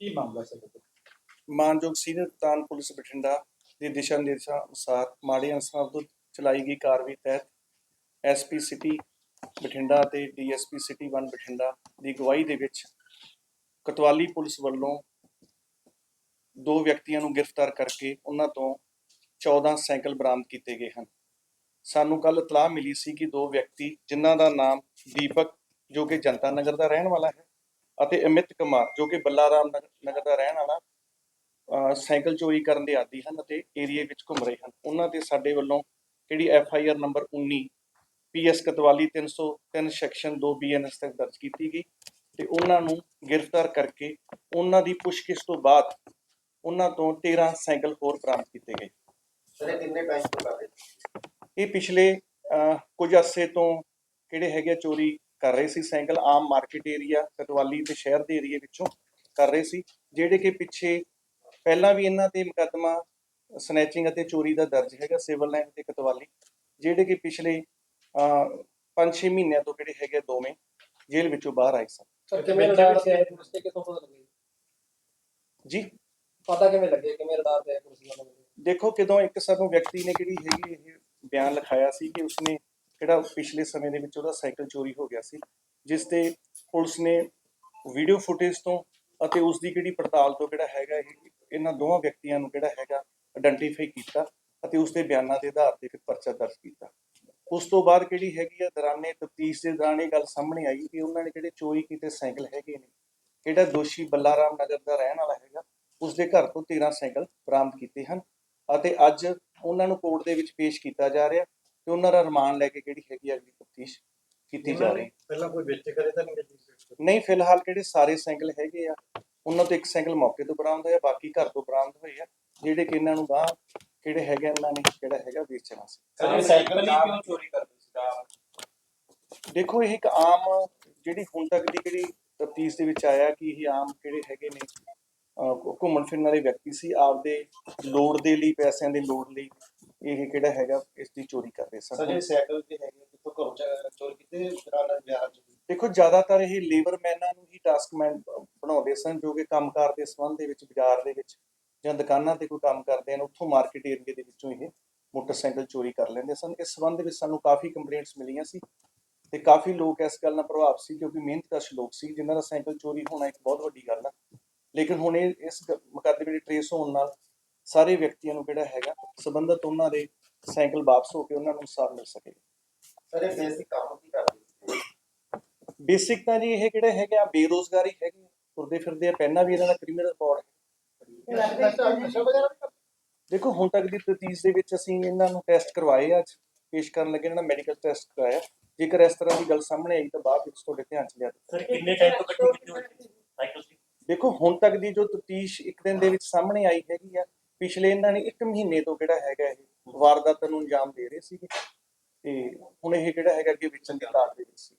ਕੀ ਮਾਮਲਾ ਸੀ ਮਾਨਯੋਗ ਸੀਨੀਅਰ ਕਪਤਾਨ ਪੁਲਿਸ ਬਠਿੰਡਾ ਦੇ ਦਿਸ਼ਾ ਨਿਰਦੇਸ਼ਾਂ ਅਨੁਸਾਰ ਮਾੜੇ ਅਨਸਰਾਂ ਤੋਂ ਚਲਾਈ ਗਈ ਕਾਰਵਾਈ ਤਹਿਤ ਐਸਪੀ ਸਿਟੀ ਬਠਿੰਡਾ ਅਤੇ ਡੀਐਸਪੀ ਸਿਟੀ 1 ਬਠਿੰਡਾ ਦੀ ਅਗਵਾਈ ਦੇ ਵਿੱਚ ਕਤਵਾਲੀ ਪੁਲਿਸ ਵੱਲੋਂ ਦੋ ਵਿਅਕਤੀਆਂ ਨੂੰ ਗ੍ਰਿਫਤਾਰ ਕਰਕੇ ਉਹਨਾਂ ਤੋਂ 14 ਸਾਈਕਲ ਬਰਾਮਦ ਕੀਤੇ ਗਏ ਹਨ। ਸਾਨੂੰ ਕੱਲ ਇਤਲਾਹ ਮਿਲੀ ਸੀ ਕਿ ਦੋ ਵਿਅਕਤੀ ਜਿਨ੍ਹਾਂ ਦਾ ਨਾਮ ਦੀਪਕ, ਜੋ ਕਿ ਜਨਤਾ ਨਗਰ ਦਾ ਰਹਿਣ ਵਾਲਾ ਹੈ ਅਤੇ ਅਮਿਤ ਕੁਮਾਰ ਜੋ ਕਿ ਬੱਲਾਰਾਮ ਨਗਰ ਦਾ ਰਹਿਣ ਵਾਲਾ ਸਾਈਕਲ ਚੋਰੀ ਕਰਨ ਦੇ ਆਦੀ ਹਨ ਅਤੇ ਏਰੀਏ ਵਿੱਚ ਘੁੰਮ ਰਹੇ ਹਨ। ਉਹਨਾਂ ਤੇ ਸਾਡੇ ਵੱਲੋਂ ਜਿਹੜੀ F I R number 19 PS Kotwali 303 section 2 BNS ਤੱਕ ਦਰਜ ਕੀਤੀ ਗਈ ਤੇ ਉਹਨਾਂ ਨੂੰ ਗ੍ਰਿਫਤਾਰ ਕਰਕੇ ਉਹਨਾਂ ਦੀ ਪੁੱਛਗਿੱਛ ਤੋਂ ਬਾਅਦ ਉਹਨਾਂ ਤੋਂ 13 ਸਾਈਕਲ ਹੋਰ ਬਰਾਮਦ ਕੀਤੇ ਗਏ। ਸਰ ਇਹ ਕਿੰਨੇ ਟਾਈਮ ਤੋਂ ਕਰ ਰਹੇ? ਇਹ ਪਿਛਲੇ ਕੁਝ ਅਰਸੇ ਤੋਂ ਕਿਹੜੇ ਹੈਗੇ ਚੋਰੀ ਕਰ ਰਹੇ ਸੀ ਸਾਈਕਲ ਆਮ ਮਾਰਕੀਟ ਏਰੀਆ ਕਤਵਾਲੀ ਤੇ ਸ਼ਹਿਰ ਦੇ ਏਰੀਏ ਵਿੱਚੋਂ ਕਰ ਰਹੇ ਸੀ ਜਿਹੜੇ ਕਿ ਪਿੱਛੇ ਪਹਿਲਾਂ ਵੀ ਇਹਨਾਂ ਤੇ ਮੁਕੱਦਮਾ ਸਨੈਚਿੰਗ ਅਤੇ ਚੋਰੀ ਦਾ ਦਰਜ ਹੈਗਾ ਸਿਵਲ ਲਾਈਨ ਤੇ ਕਤਵਾਲੀ ਜਿਹੜੇ ਕਿ ਪਿਛਲੇ 5-6 ਮਹੀਨਿਆਂ ਤੋਂ ਕਿਹੜੇ ਹੈਗੇ ਦੋਵੇਂ ਜੇਲ੍ਹ ਵਿੱਚੋਂ ਬਾਹਰ ਆਏ ਸਨ। ਸਰ ਕਿਵੇਂ ਰਡਾਰ ਤੇ ਆਏ ਪੁਲਿਸ ਤੇ ਕਿਥੋਂ ਪਤਾ ਲੱਗੇ? ਜੀ? ਪਤਾ ਕਿਵੇਂ ਲੱਗੇ? ਕਿਵੇਂ ਰਡਾਰ ਤੇ ਆਏ ਪੁਲਿਸ ਵਾਲੇ? ਦੇਖੋ ਕਿਦੋਂ ਇੱਕ ਸਾਨੂੰ ਵਿਅਕਤੀ ਨੇ ਕਿਹੜੀ ਹੈਗੀ ਇਹ ਬਿਆਨ ਲਿਖਾਇਆ ਸੀ ਕਿ ਉਸਨੇ ਜਿਹੜਾ ਪਿਛਲੇ ਸਮੇਂ ਦੇ ਵਿੱਚ ਉਹਦਾ ਸਾਈਕਲ ਚੋਰੀ ਹੋ ਗਿਆ ਸੀ, ਜਿਸ ਤੇ ਪੁਲਿਸ ਨੇ ਵੀਡੀਓ ਫੁਟੇਜ ਤੋਂ ਅਤੇ ਉਸ ਦੀ ਕਿਹੜੀ ਪੜਤਾਲ ਤੋਂ ਕਿਹੜਾ ਹੈਗਾ ਇਹ, ਇਹਨਾਂ ਦੋਵਾਂ ਵਿਅਕਤੀਆਂ ਨੂੰ ਕਿਹੜਾ ਹੈਗਾ ਆਇਡੈਂਟੀਫਾਈ ਕੀਤਾ ਅਤੇ ਉਸ ਦੇ ਬਿਆਨਾਂ ਦੇ ਆਧਾਰ ਤੇ ਫਿਰ ਪਰਚਾ ਦਰਜ ਕੀਤਾ। ਉਸ ਤੋਂ ਬਾਅਦ ਕਿਹੜੀ ਹੈਗੀ ਆ, ਦੌਰਾਨੇ ਤਫਤੀਸ਼ ਦੇ ਦੌਰਾਨ ਇਹ ਗੱਲ ਸਾਹਮਣੇ ਆਈ ਕਿ ਉਹਨਾਂ ਨੇ ਜਿਹੜੇ ਚੋਰੀ ਕੀਤੇ ਸਾਈਕਲ ਹੈਗੇ ਨੇ ਜਿਹੜਾ ਦੋਸ਼ੀ ਬੱਲਾਰਾਮ ਨਗਰ ਦਾ ਰਹਿਣ ਵਾਲਾ ਹੈਗਾ ਉਸ ਦੇ ਘਰ ਤੋਂ 13 ਸਾਈਕਲ ਬਰਾਮਦ ਕੀਤੇ ਹਨ ਅਤੇ ਅੱਜ ਉਹਨਾਂ ਨੂੰ ਕੋਰਟ ਦੇ ਵਿੱਚ ਪੇਸ਼ ਕੀਤਾ ਜਾ ਰਿਹਾ। ਤੇ ਉਹਨਾਂ ਦਾ ਰਿਮਾਂਡ ਲੈ ਕੇ ਕਿਹੜੀ ਹੈਗੀ ਆ ਅਗਲੀ ਤਫਤੀਸ਼ ਕੀਤੀ ਜਾ ਰਹੀ? ਪਹਿਲਾਂ ਕੋਈ ਵਿੱਚ ਕਰੇ ਤਾਂ ਨਹੀਂ ਨਹੀਂ ਫਿਲਹਾਲ ਕਿਹੜੇ ਸਾਰੇ ਸਾਈਕਲ ਹੈਗੇ ਆ ਉਹਨਾਂ ਤੋਂ ਇੱਕ ਸਾਈਕਲ ਮੌਕੇ ਤੋਂ ਬਰਾਮਦ ਹੋਇਆ ਬਾਕੀ ਘਰ ਤੋਂ ਬਰਾਮਦ ਹੋਏ ਆ ਜਿਹੜੇ ਕਿ ਇਹਨਾਂ ਨੂੰ ਗਾਂ ਕਿਹੜੇ ਹੈਗੇ ਆ, ਇਹਨਾਂ ਨੇ ਜਿਹੜਾ ਹੈਗਾ ਵੇਚਣਾ ਸੀ। ਸਰ ਸਾਈਕਲ ਹੀ ਕਿਉਂ ਚੋਰੀ ਕਰਦੇ ਸੀ? ਦੇਖੋ ਇਹ ਇੱਕ ਆਮ ਜਿਹੜੀ ਹੁਣ ਤੱਕ ਦੀ ਕਿਹੜੀ ਤਫਤੀਸ਼ ਦੇ ਵਿੱਚ ਆਇਆ ਕਿ ਇਹ ਆਮ ਕਿਹੜੇ ਹੈਗੇ ਨੇ ਘੁੰਮਣ ਫਿਰਨ ਵਾਲੇ ਵਿਅਕਤੀ ਸੀ ਆਪਦੇ ਲੋੜ ਦੇ ਲਈ ਪੈਸਿਆਂ ਦੇ ਲੋੜ ਲਈ। ਇਹ ਕਿਹੜਾ ਹੈਗਾ ਇਸ ਦੀ ਚੋਰੀ ਕਰਦੇ ਸਰ ਸਨ। ਇਹ ਸਾਈਕਲ ਤੇ ਹੈਗੇ ਕਿੱਥੋਂ ਘਰੋਂ ਚ- ਚੋਰੀ ਕੀਤੇ ਦੌਰਾਨ ਵਿਆਹ ਚ? ਦੇਖੋ ਜ਼ਿਆਦਾਤਰ ਇਹ ਲੇਬਰ ਮੈਨਾਂ ਨੂੰ ਹੀ ਟਾਸਕਮੈਨ ਬਣਾਉਂਦੇ ਸਨ ਜੋ ਕਿ ਕੰਮਕਾਰ ਦੇ ਸੰਬੰਧ ਦੇ ਵਿੱਚ ਬਾਜ਼ਾਰ ਦੇ ਵਿੱਚ ਜਾਂ ਦੁਕਾਨਾਂ ਤੇ ਕੋਈ ਕੰਮ ਕਰਦੇ ਹਨ ਉੱਥੋਂ ਮਾਰਕੀਟ ਏਰੀਏ ਦੇ ਵਿੱਚੋਂ ਇਹ ਮੋਟਰਸਾਈਕਲ ਚੋਰੀ ਕਰ ਲੈਂਦੇ ਸਨ। ਇਸ ਸੰਬੰਧ ਵਿੱਚ ਸਾਨੂੰ ਕਾਫੀ ਕੰਪਲੇਂਟਸ ਮਿਲੀਆਂ ਸੀ ਤੇ ਕਾਫੀ ਲੋਕ ਇਸ ਗੱਲ ਨਾਲ ਪ੍ਰਭਾਵਿਤ ਸੀ ਕਿਉਂਕਿ ਮਿਹਨਤਕਸ਼ ਲੋਕ ਸੀ ਜਿਨ੍ਹਾਂ ਦਾ ਸਾਈਕਲ ਚੋਰੀ ਹੋਣਾ ਇੱਕ ਬਹੁਤ ਵੱਡੀ ਗੱਲ ਆ। ਲੇਕਿਨ ਹੁਣ ਇਹ ਇਸ ਗ- ਮੁਕੱਦਮੇ ਦੇ ਟਰੇਸ ਹੋਣ ਨਾਲ ਸਾਰੇ ਵਿਅਕਤੀਆਂ ਨੂੰ ਕਿਹੜਾ ਹੈਗਾ ਸੰਬੰਧਤ ਉਹਨਾਂ ਦੇ ਸਾਈਕਲ ਵਾਪਸ ਹੋ ਕੇ ਉਹਨਾਂ ਨੂੰ ਇਨਸਾਫ ਮਿਲ ਸਕੇ। ਸਰ ਇਹ ਬੇਸਿਕ ਕੰਮ ਕੀ ਕਰਦੇ ਬੇਸਿਕ ਤਾਂ ਜੀ ਇਹ ਕਿਹੜੇ ਹੈਗੇ ਆ ਬੇਰੋਜ਼ਗਾਰੀ ਹੈਗੀ ਤੁਰਦੇ ਫਿਰਦੇ ਆ ਪਹਿਲਾਂ ਵੀ ਇਹਨਾਂ ਦਾ ਕ੍ਰਿਮੀਨਲ ਰਿਕਾਰਡ ਹੈ? ਦੇਖੋ ਹੁਣ ਤੱਕ ਦੀ ਤਫਤੀਸ਼ ਦੇ ਵਿੱਚ ਅਸੀਂ ਇਹਨਾਂ ਨੂੰ ਟੈਸਟ ਕਰਵਾਏ ਅੱਜ ਪੇਸ਼ ਕਰਨ ਲੱਗੇ ਇਹਨਾਂ ਦਾ ਮੈਡੀਕਲ ਟੈਸਟ ਕਰਾਇਆ। ਜੇਕਰ ਇਸ ਤਰ੍ਹਾਂ ਦੀ ਗੱਲ ਸਾਹਮਣੇ ਆਈ ਤਾਂ ਬਾਅਦ ਵਿੱਚ ਤੁਹਾਡੇ ਧਿਆਨ ਚ ਲਿਆ ਸਰ ਕਿੰਨੇ ਟਾਈਮ ਤੋਂ ਇਕੱਠੀ ਕੀਤੀ ਹੋਈ ਸਾਈਕਲ ਸੀ? ਦੇਖੋ ਹੁਣ ਤੱਕ ਦੀ ਜੋ ਤਫਤੀਸ਼ ਇੱਕ ਦਿਨ ਦੇ ਵਿੱਚ ਸਾਹਮਣੇ ਆਈ ਹੈਗੀ ਆ ਪਿਛਲੇ ਇਹਨਾਂ ਨੇ ਇੱਕ ਮਹੀਨੇ ਤੋਂ ਜਿਹੜਾ ਹੈਗਾ ਇਹ ਵਾਰਦਾਤ ਨੂੰ ਅੰਜਾਮ ਦੇ ਰਹੇ ਸੀਗੇ। ਤੇ ਹੁਣ ਇਹ ਜਿਹੜਾ ਹੈਗਾ ਕਿ ਵੇਚਣ ਦੀ ਤਾਰ ਦੇ ਵਿੱਚ ਸੀ।